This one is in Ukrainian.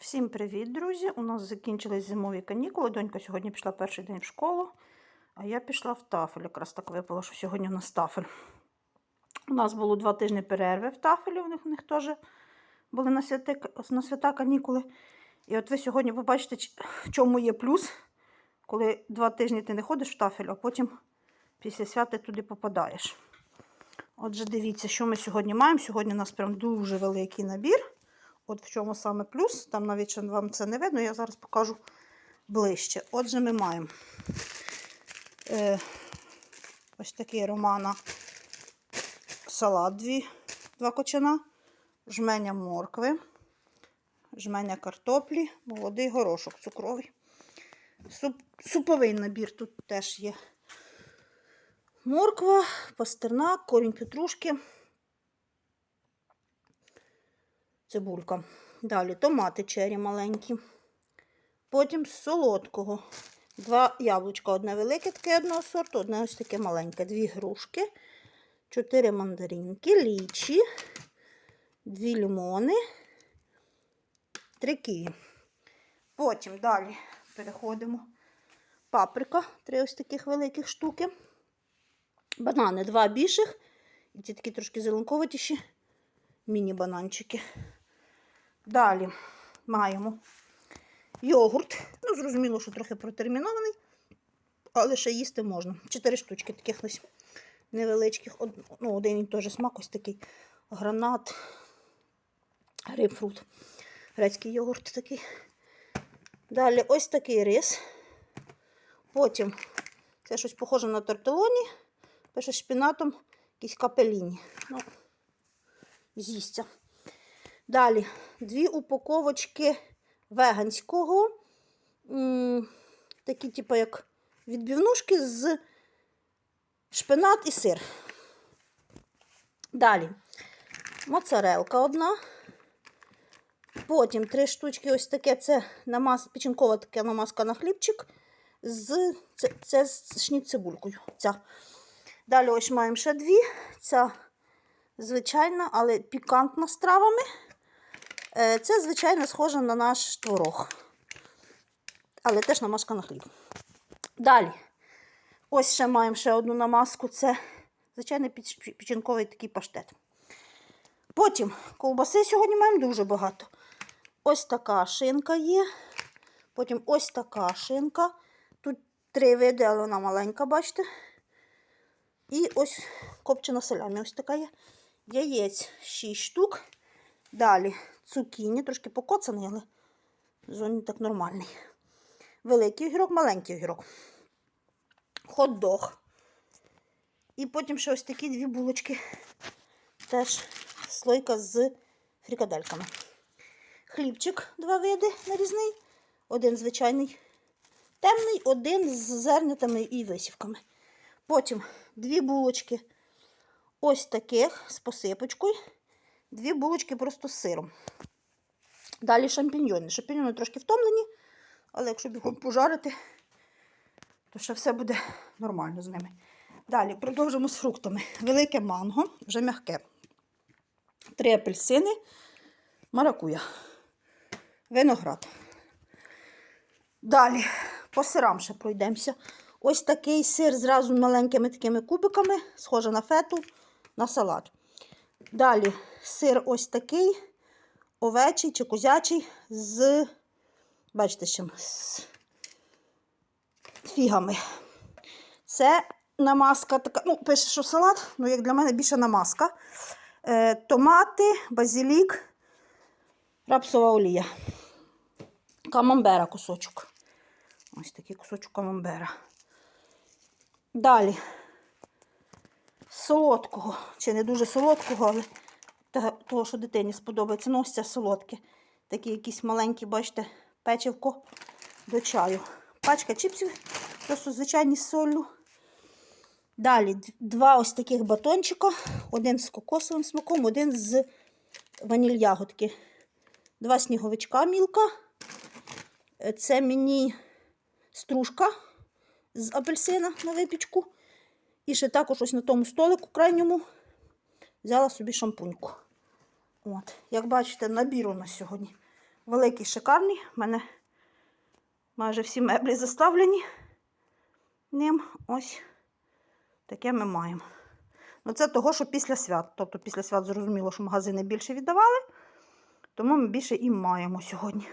Всім привіт, друзі! У нас закінчились зимові канікули. Донька сьогодні пішла перший день в школу, а я пішла в тафель. Якраз так випало, що сьогодні у нас тафель. У нас було два тижні перерви в тафелі, у них, у них теж були на, святи, на свята канікули. І от ви сьогодні побачите, в чому є плюс, коли два тижні ти не ходиш в тафель, а потім після свята туди попадаєш. Отже, дивіться, що ми сьогодні маємо. Сьогодні у нас прям дуже великий набір. От в чому саме плюс, там навіть вам це не видно, я зараз покажу ближче. Отже, ми маємо е, ось такий романа салат, дві, два кочана, жменя моркви, жменя картоплі, молодий горошок цукровий. Суп, суповий набір тут теж є. Морква, пастернак, корінь петрушки, цибулька. Далі томати чері маленькі. Потім з солодкого. Два яблучка. Одне велике таке одного сорту, одне ось таке маленьке. Дві грушки, чотири мандаринки, лічі, дві лимони, три ківі. Потім далі переходимо. Паприка, три ось таких великих штуки. Банани, два більших. І ці такі трошки зеленковатіші міні-бананчики. Далі маємо йогурт. Ну, зрозуміло, що трохи протермінований, але ще їсти можна. Чотири штучки таких ось невеличких. Од- Ну, один і теж смак ось такий гранат, грейпфрут. Грецький йогурт такий. Далі ось такий рис. Потім це щось похоже на тортелоні. Пише шпінатом, якісь капеліні. Ну, з'їсться. Далі дві упаковочки веганського. Такі, типу, як відбівнушки з шпинат і сир. Далі моцарелка одна. Потім три штучки ось таке це намаз, печінкова така намазка на хлібчик. З, це, це з шніт-цибулькою. Ця. Далі ось маємо ще дві. Ця звичайна, але пікантна з травами. Е, Це, звичайно, схоже на наш творог. Але теж намазка на хліб. Далі. Ось ще маємо ще одну намазку. Це звичайний печінковий такий паштет. Потім ковбаси сьогодні маємо дуже багато. Ось така шинка є. Потім ось така шинка. Тут три види, але вона маленька, бачите. І ось копчена салямі, ось така є. Яєць 6 штук. Далі цукіні, трошки покоцаний, але зоні так нормальний. Великий огірок, маленький огірок. Хот-дог. І потім ще ось такі дві булочки. Теж слойка з фрикадельками. Хлібчик два види нарізний. Один звичайний темний, один з зернятами і висівками. Потім дві булочки ось таких з посипочкою. Дві булочки просто з сиром. Далі шампіньйони. Шампіньйони трошки втомлені, але якщо бігом пожарити, то ще все буде нормально з ними. Далі продовжимо з фруктами. Велике манго, вже м'яке. Три апельсини, маракуя, виноград. Далі по сирам ще пройдемося. Ось такий сир зразу маленькими такими кубиками, схоже на фету, на салат. Далі сир ось такий, овечий чи козячий з, бачите, чим, з фігами. Це намазка така, ну, пише, що салат, ну, як для мене більше намазка. Е, томати, базилік, рапсова олія. Камамбера кусочок. Ось такий кусочок камамбера. Далі. Солодкого, чи не дуже солодкого, але того, що дитині сподобається. Ну, ось це солодке. Такі якісь маленькі, бачите, печивко до чаю. Пачка чіпсів, просто звичайні з солью. Далі два ось таких батончика. Один з кокосовим смаком, один з ваніль-ягодки. Два сніговичка мілка. Е, Це мені стружка з апельсина на випічку. І ще також ось на тому столику крайньому взяла собі шампуньку. От. Як бачите, набір у нас сьогодні великий, шикарний. У мене майже всі меблі заставлені ним. Ось таке ми маємо. Ну, це того, що після свят. Тобто після свят зрозуміло, що магазини більше віддавали, тому ми більше і маємо сьогодні.